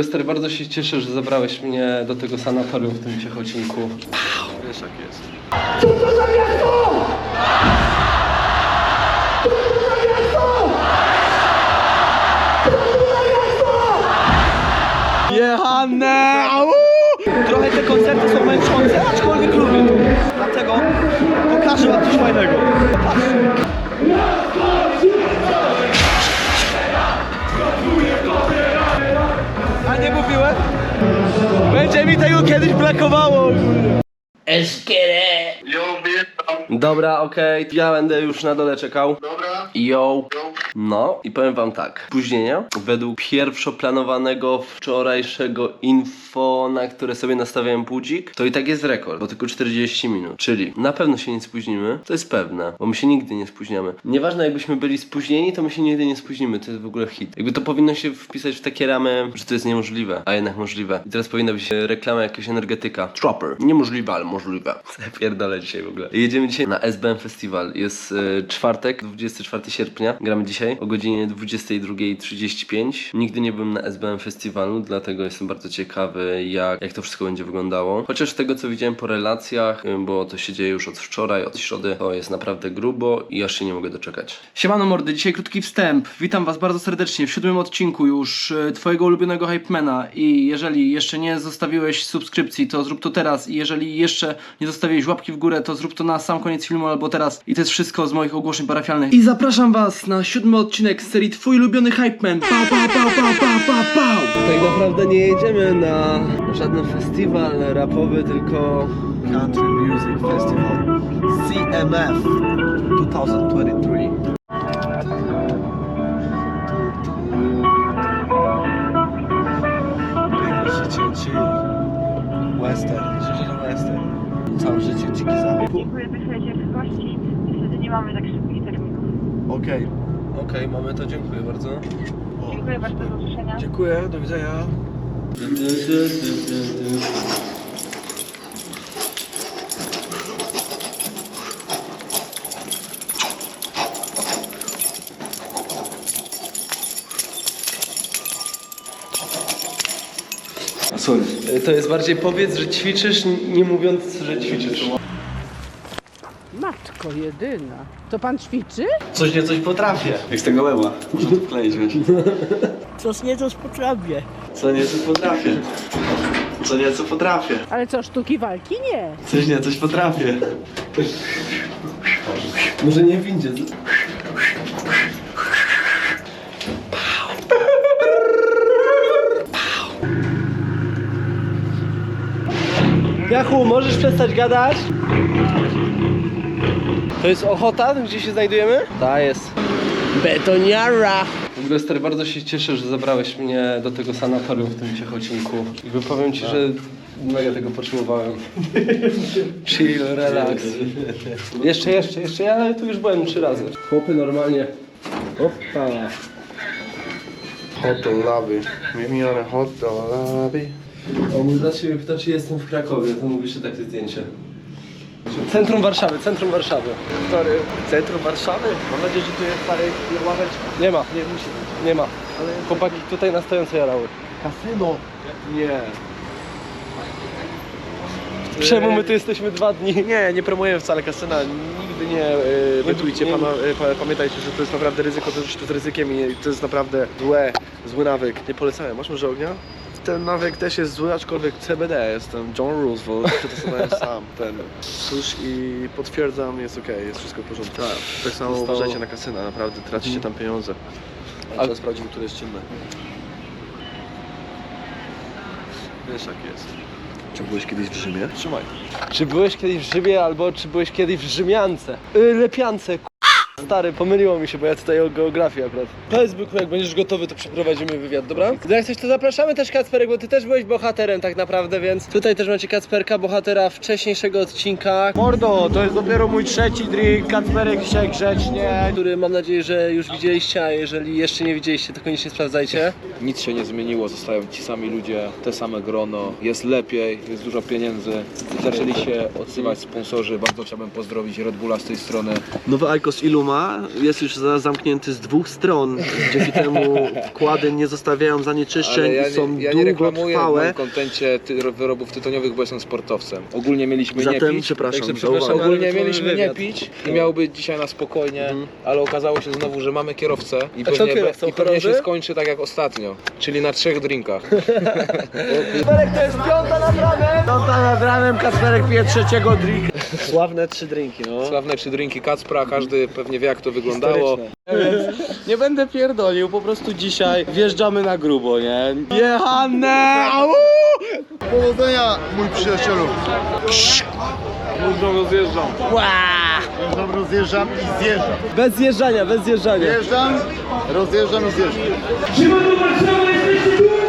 stary, bardzo się cieszę, że zabrałeś mnie do tego sanatorium w tym Ciechocinku. Wiesz jak jest. Jechane! Trochę kiedyś brakowało ogólnie. Dobra, okej, ja będę już na dole czekał. Dobra. Yo. No i powiem wam tak. Spóźnienia według pierwszoplanowanego wczorajszego info, na które sobie nastawiałem budzik, to i tak jest rekord, bo tylko 40 minut. Czyli na pewno się nie spóźnimy, to jest pewne, bo my się nigdy nie spóźniamy. Nieważne jakbyśmy byli spóźnieni, to my się nigdy nie spóźnimy, to jest w ogóle hit. Jakby to powinno się wpisać w takie ramy, że to jest niemożliwe, a jednak możliwe. I teraz powinna być e, reklama jakiegoś energetyka. Dropper. Niemożliwe, ale możliwe. Pierdolę dzisiaj w ogóle. Jedziemy dzisiaj na SBM Festival. Jest e, czwartek, 24 sierpnia. Gramy dzisiaj o godzinie 22.35. Nigdy nie byłem na SBM Festiwalu, dlatego jestem bardzo ciekawy, jak, jak to wszystko będzie wyglądało. Chociaż z tego, co widziałem po relacjach, y, bo to się dzieje już od wczoraj, od środy, to jest naprawdę grubo i aż się nie mogę doczekać. Siemano mordy, dzisiaj krótki wstęp. Witam was bardzo serdecznie w siódmym odcinku już e, twojego ulubionego Hypemana i jeżeli jeszcze nie zostawiłeś subskrypcji, to zrób to teraz i jeżeli jeszcze nie zostawiłeś łapki w górę, to zrób to na sam koniec filmu albo teraz i to jest wszystko z moich ogłoszeń parafialnych. I zapraszam was na siódmy odcinek z serii Twój ulubiony Hypeman. Pau, pau, pau, pau, pau, pau, pau. Tak naprawdę nie jedziemy na żaden festiwal rapowy, tylko Country Music Festival CMF 2023 Życie chill Western, życie to western Całe życie dziki zachód Dziękujemy za cierpliwości. Niestety nie mamy tak szybkich terminów. Okej Okej, mamy to, dziękuję bardzo. Dziękuję bardzo do usłyszenia. Dziękuję, do widzenia Sorry Y, To jest bardziej powiedz, że ćwiczysz, nie mówiąc, że ćwiczysz. Matko jedyna. To pan ćwiczy? Coś nie coś potrafię Jak z tego leła Muszę to wkleić, wiesz Coś nie coś potrafię. Co nieco potrafię Co nieco potrafię Ale co, sztuki walki? Nie. Coś nie coś potrafię Może nie windzie. Jachu, możesz przestać gadać? To jest Ochota, gdzie się znajdujemy? Tak jest. Betoniara! W ogóle stary, bardzo się cieszę, że zabrałeś mnie do tego sanatorium w tym Ciechocinku. I powiem ci, że mega tego potrzebowałem. Chill, relax. Jeszcze, jeszcze, jeszcze, ja tu już byłem trzy razy. Chłopy normalnie. Opa. Hot dog lobby Wymienione hot dog lobby O, mój brat się mnie pyta, czy jestem w Krakowie, to mówi jeszcze takie zdjęcie. Centrum Warszawy, centrum Warszawy. Stary, centrum Warszawy? Mam nadzieję, że tu jest parę ławeczek. Nie ma, Nie musi być. nie ma. Chłopaki tutaj na stojąco jarały. Kasyno! Nie. Czemu my tu jesteśmy dwa dni? Nie, nie promuję wcale kasyna. Nigdy nie y, bytujcie. nie- Pana, y, pa, pamiętajcie, że to jest naprawdę ryzyko, to jest z ryzykiem i to jest naprawdę złe, zły nawyk. Nie polecałem. Masz może ognia? Ten nawyk też jest zły, aczkolwiek CBD jestem John Roosevelt, przetestowałem sam ten cóż i potwierdzam, jest okej, jest wszystko w porządku. Tak, tak samo Zostało- uważajcie na kasyna, naprawdę tracicie tam pieniądze. Ale teraz sprawdzimy, które jest czynne. Wiesz jak jest. Czy byłeś kiedyś w Rzymie? Trzymaj. Czy byłeś kiedyś w Rzymie albo czy byłeś kiedyś w Rzymiance? Yy, Lepiance. Stary, pomyliło mi się, bo ja tutaj o geografii akurat. Powiedz Byku, jak będziesz gotowy, to przeprowadzimy wywiad, dobra? Jak coś, to zapraszamy też Kacperek, bo ty też byłeś bohaterem tak naprawdę, więc tutaj też macie Kacperka, bohatera wcześniejszego odcinka, Mordo, to jest dopiero mój trzeci drink. Kacperek się grzecznie. który mam nadzieję, że już widzieliście, a jeżeli jeszcze nie widzieliście, to koniecznie sprawdzajcie. Nic się nie zmieniło, zostają ci sami ludzie, te same grono, jest lepiej, jest dużo pieniędzy. Zaczęli się odsyłać sponsorzy, bardzo chciałbym pozdrowić Red Bulla z tej strony. Nowy Icos Illum guma jest już za- zamknięty z dwóch stron, dzięki temu wkłady nie zostawiają zanieczyszczeń Ale ja i są nie, ja nie reklamuję w długotrwałe. moim kontencie ty, wyrobów tytoniowych, bo jestem sportowcem. Ogólnie mieliśmy Zatem nie pić. przepraszam Także za przepraszam, uwagę. Ogólnie Ale mieliśmy nie wywiad. pić i miało być dzisiaj na spokojnie, Mhm. ale okazało się znowu, że mamy kierowcę i co pewnie, i pewnie się skończy tak jak ostatnio, czyli na trzech drinkach. Piąta nad ranem, Kacperek pije trzeciego drinka. Sławne trzy drinki, no. Sławne trzy drinki Kacpra, każdy pewnie wie jak to wyglądało. Nie będę pierdolił, po prostu dzisiaj wjeżdżamy na grubo, nie? Jechane! Powodzenia, mój przyjacielu. Dużo rozjeżdżam. Rozjeżdżam, rozjeżdżam i zjeżdżam. Bez zjeżdżania, bez zjeżdżania. Zjeżdżam, rozjeżdżam i zjeżdżam. Zaraz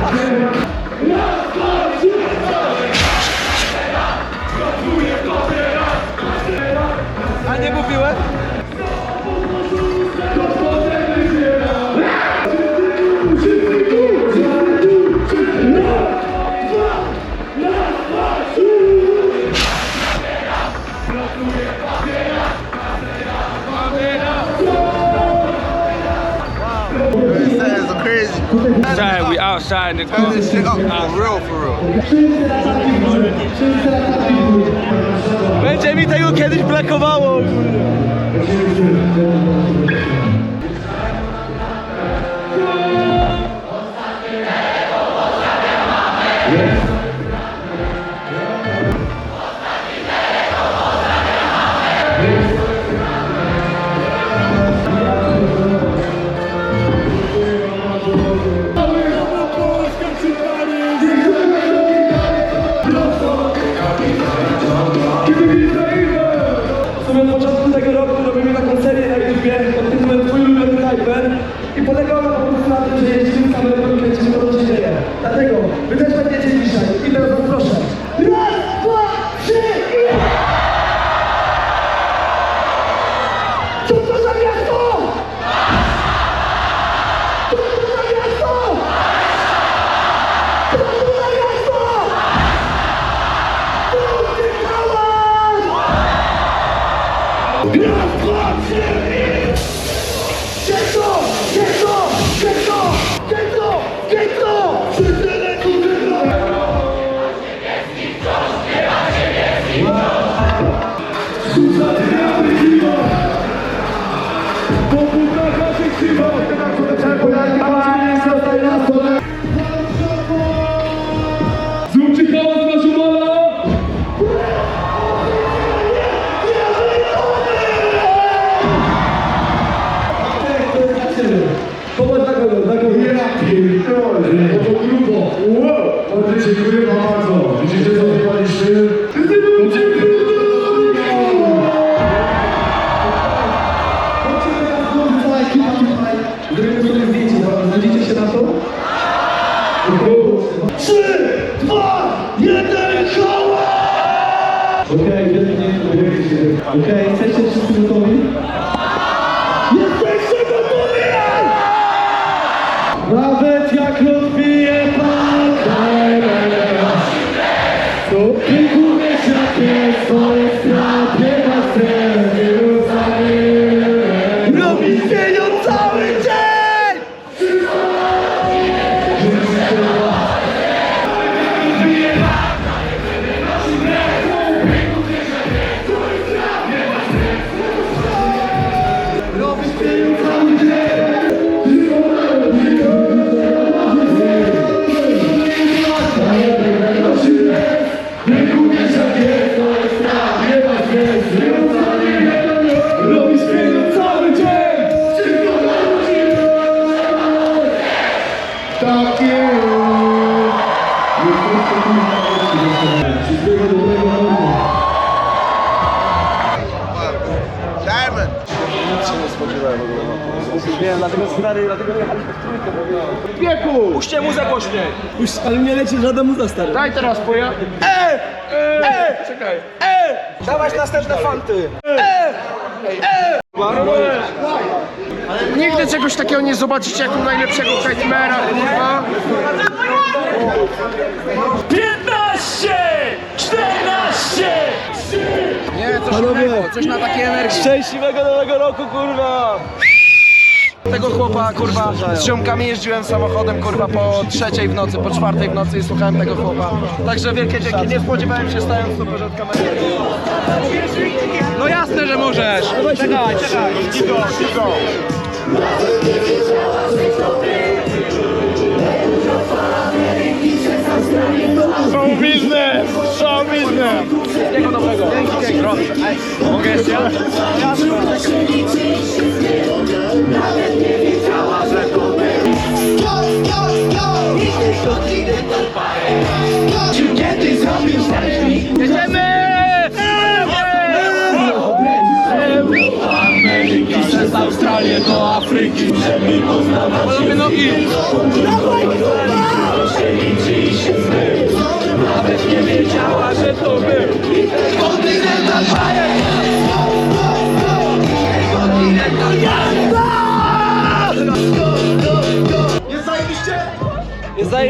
za outside the Turn this shit up for real, for real. Będzie mi tego kiedyś brakowało. పులకం చేస్తూ Dziękuję wam bardzo. Widzicie, co tutaj paliśmy? Zrobimy sobie zdjęcie dla was. Się na to? Trzy, dwa, jeden, koła! Okej, okay, Okej, jesteście wszyscy gotowi? Tak jest! Wszystkiego dobrego Normu. Nic się nie spodziewałem w ogóle. Wiem, dlatego stary, dlatego jechaliśmy w trójkę. Wieku! Puśćcie mu za głośniej! Puść, ale nie leci żadna muza stary. Daj teraz poja. E! E! Czekaj. E! Dawać następne fanty. E! E! Nigdy czegoś takiego nie zobaczycie jak u najlepszego Kajtmera, kurwa. 15! 14! Nie, coś coś na takiej energii. Szczęśliwego nowego roku kurwa! Tego chłopa, kurwa, z ziomkami jeździłem samochodem, kurwa, po trzeciej w nocy, po czwartej w nocy i słuchałem tego chłopa. Także wielkie dzięki, nie spodziewałem się stając tu przed kamerą. No jasne, że możesz. Czekaj, czekaj. Cicho, cicho. Show biznes! Show biznes! Wszystkiego dobrego. Dzięki, dzięki. Proszę. Mogę jeszcze? Jest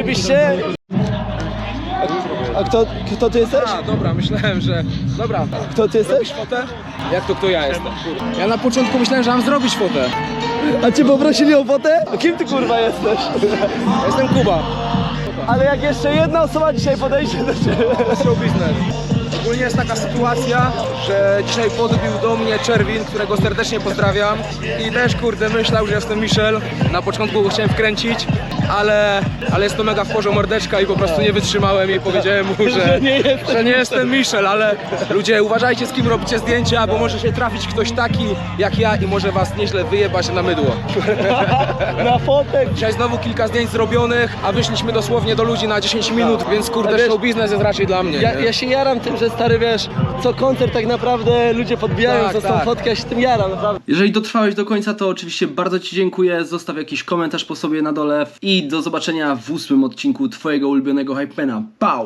zajebiście? A, a kto, kto ty jesteś? A, dobra, myślałem, że... Dobra, Kto ty jesteś? fotę? Jak to kto ja jestem? Ja na początku myślałem, że mam zrobić fotę. A cię poprosili o fotę? A kim ty kurwa jesteś? Jestem Kuba. Ale jak jeszcze jedna osoba dzisiaj podejdzie do ciebie. Show biznes. Ogólnie jest taka sytuacja, że dzisiaj podbił do mnie Czerwin, którego serdecznie pozdrawiam. I też kurde myślał, że jestem Michel. Na początku go chciałem wkręcić, ale, ale jest to mega w porze mordeczka i po prostu nie wytrzymałem i powiedziałem mu, że, że nie jestem Michel, ale ludzie uważajcie z kim robicie zdjęcia, bo może się trafić ktoś taki jak ja i może was nieźle wyjebać na mydło. Na fotek. Dzisiaj znowu kilka zdjęć zrobionych, a wyszliśmy dosłownie do ludzi na 10 minut, więc kurde show biznes jest raczej dla mnie. Ja, nie? ja się jaram tym, że stary wiesz, co koncert tak naprawdę ludzie podbijają Tak, tą tak. fotkę, ja się tym jaram, naprawdę. Jeżeli dotrwałeś do końca, to oczywiście bardzo Ci dziękuję. Zostaw jakiś komentarz po sobie na dole i do zobaczenia w ósmym odcinku Twojego ulubionego Hypemana. Pau!